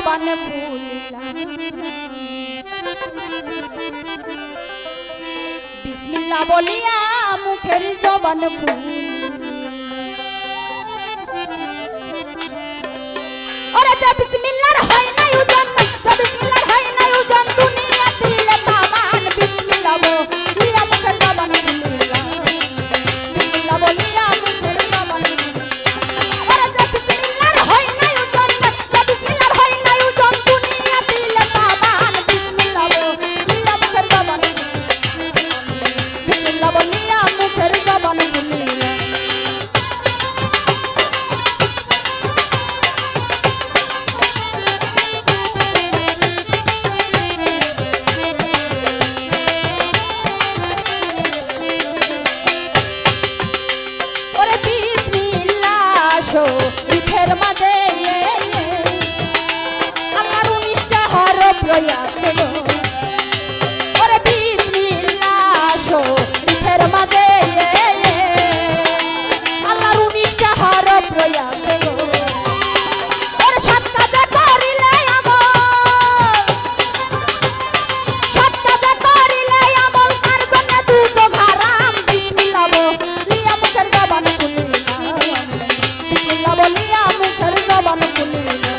বান বিসমিল্লা বলিয়া মুখের জবান ফুল বিসমিল্লা পারে তুমি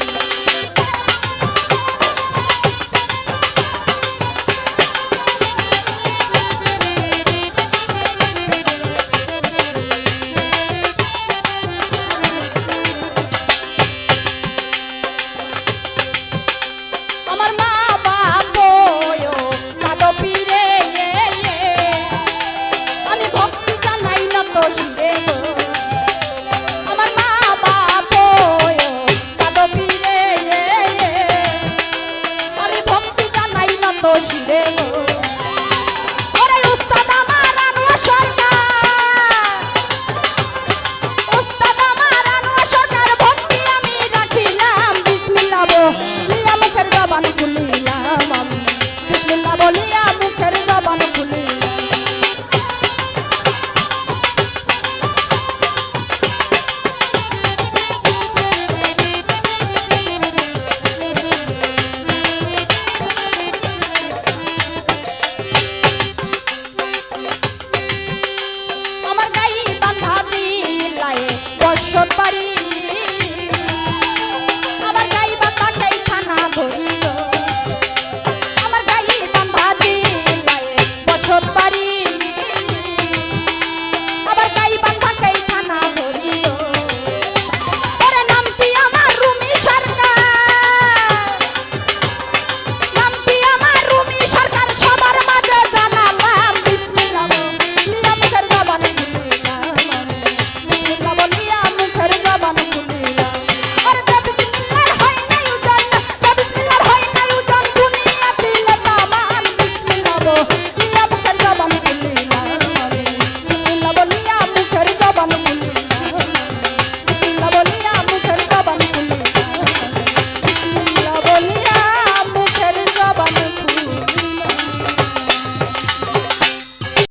cochileiro